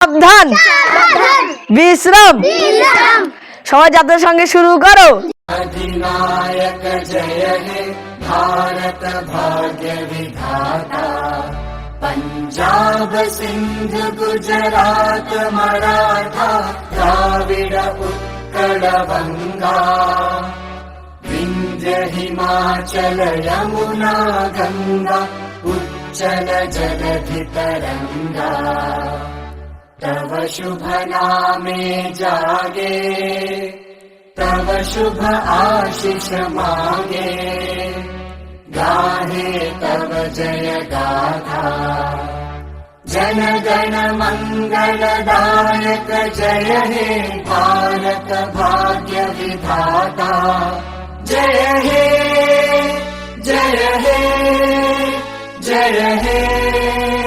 সাবধান বিশ্রাম সবাই যাদের সঙ্গে শুরু করো अधिनायक जय हे भारत भाग्य विधाता पञ्जाब सिन्ध गुजरात मराठा द्राविड उत्कल बङ्गा विन्ध्य हिमाचल यमुना गङ्गा उच्चल जलधि तरङ्गा तव शुभ नामे जागे तव शुभ आशिष मागे। गाहे तव जय गाथा। जन गण जय हे भारत भाग्य विधाता। जय हे जय हे जय हे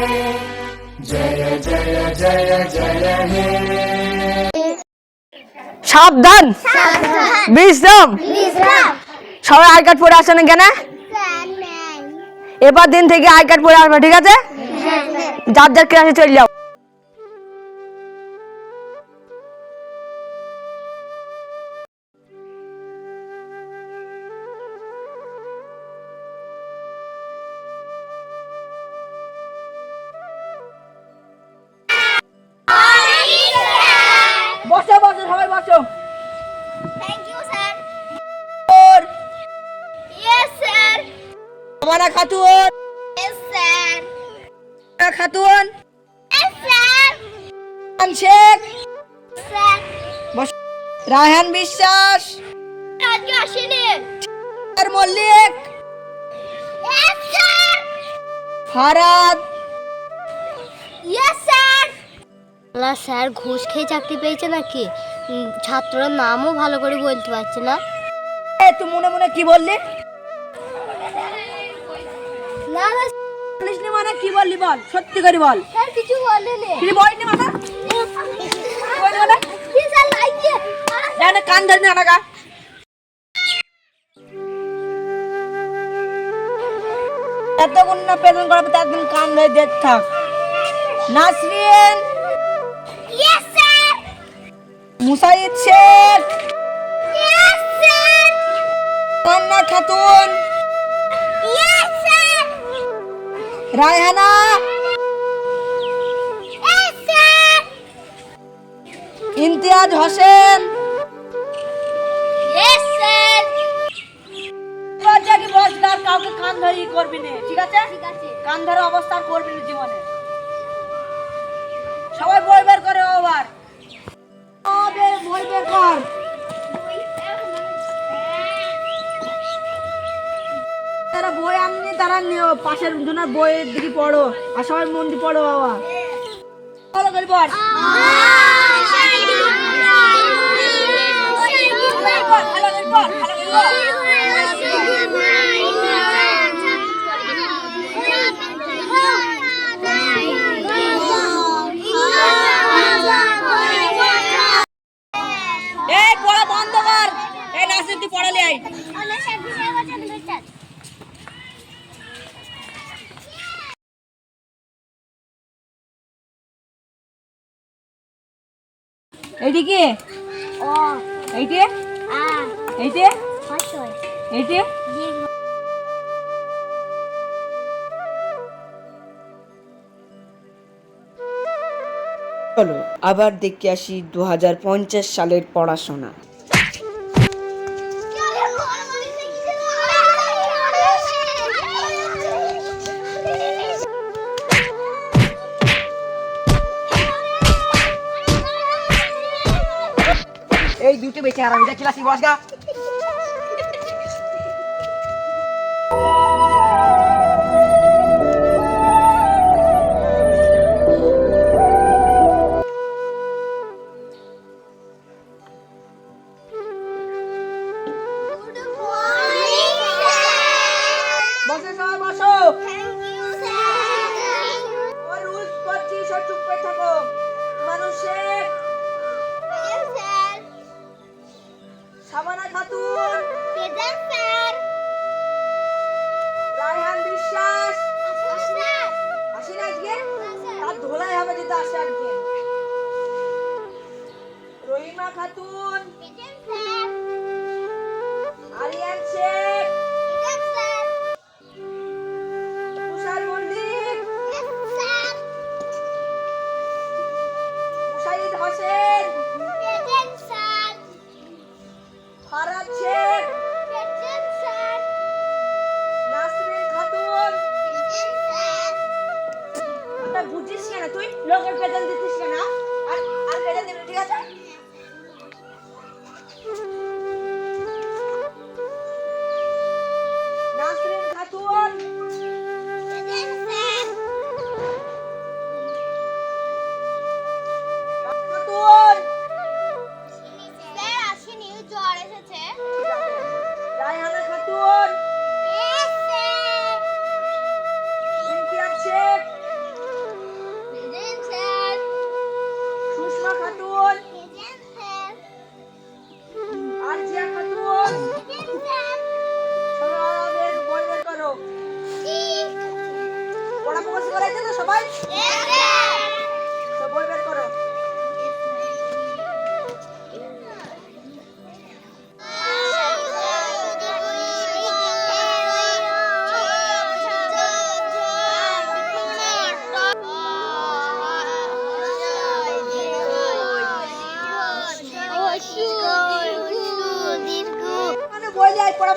जय जय जय जय हे সাবধান বিশ্রাম সবাই আই কার্ড পরে আসেন কেন এবার দিন থেকে আই কার্ড পরে আসবে ঠিক আছে যার যার ক্লাসে চলে যাও আমানা খাতুন Yes, খাতুন শেখ রায়হান বিশ্বাস আজকে আসেনি। আর মল্লিক ফারাদ না স্যার ঘুষ খেয়ে চাকরি পেয়েছে নাকি? উম, ছাত্ররা নামও ভালো করে বলতে পারছে না। এ তুই মনে মনে কি বললি? না মানে? কি বললি বল? সত্যি করে বল। স্যার কিছু বলেনি কি বলিনি মানে? মানে? কি স্যার লাইকে জানে কান ধরে না আনাগা এতক্ষণ না প্রেজেন্ট করাবে একদিন কান ধরে দেখ থাক। Nasrin! Yes sir Musaid Sheikh! Yes sir Khatun! Raihana! Imtiaz Hossain! কাউকে কান ধরে ই করবি না ঠিক আছে? ঠিক আছে। কান ধরে অবস্থা আর করবি না জীবনে। সবাই বই বের করে আবার। বই বের কর। বই আমি তারা নিও পাশের জনের বইয়ের দিকে পড়ো আর সবাই মন দিয়ে পড়ো বাবা। ভালো করে পড় ভালো করে পড় ভালো করে পড় এই পড়া বন্ধ কর এই নাসির তুই পড়ালি আই এইদিকে এইটে? এইটে? এইটে? চলো আবার দেখে আসি দু হাজার পঞ্চাশ সালের পড়াশোনা। এই দুটো বেঁচে আর আমি ক্লাসি বসগা খাতুন। Present sir. রায়হান বিশ্বাস। আসেন আজকে? তার ধোলাই হবে যেতে আসে আজকে। রহিমা খাতুন। আলিয়ান শেখ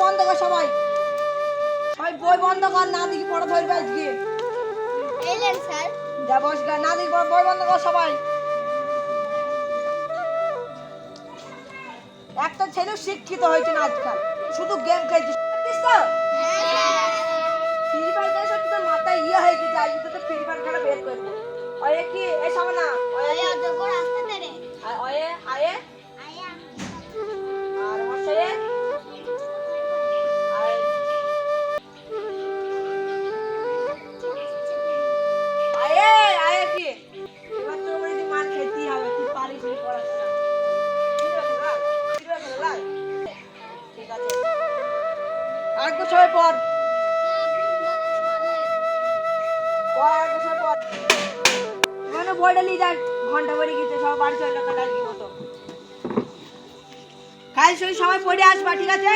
বন্ধ কর সবাই। সবাই বই বন্ধ কর না দেখি পড়া ধরবে আজকে। যা বস না দেখি বই বন্ধ কর সবাই। একটা ছেলে শিক্ষিত হয়েছে না আজকাল শুধু গেম খেলছে। ফ্রি ফায়ার খেলে সত্যি তোর মাথায় ইয়ে হয়ে গেছে আজকে তো ফ্রি ফায়ার খেলা বের করব অয়ে কি? এ সব না নিয়ে যাক, ঘণ্টা বেড়ে গেছে বাড়ি চলে গেল আজকে মতো। কাল সই সবাই পড়ে আসবা, ঠিক আছে?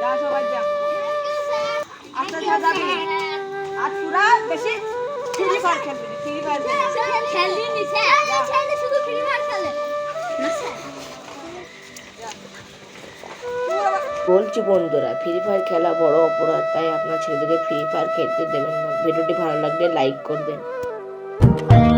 যা সবাই যা। আস্তে আস্তে যাবি আর তোরা বেশি ফ্রি ফায়ার খেলবি ফ্রি ফায়ার খেলবি শুধু ফ্রি ফায়ার খেলে বলছি বন্ধুরা ফ্রি ফায়ার খেলা বড় অপরাধ, তাই আপনার ছেলেদেরকে ফ্রি ফায়ার খেলতে দেবেন না। ভিডিওটি ভালো লাগলে লাইক করবেন।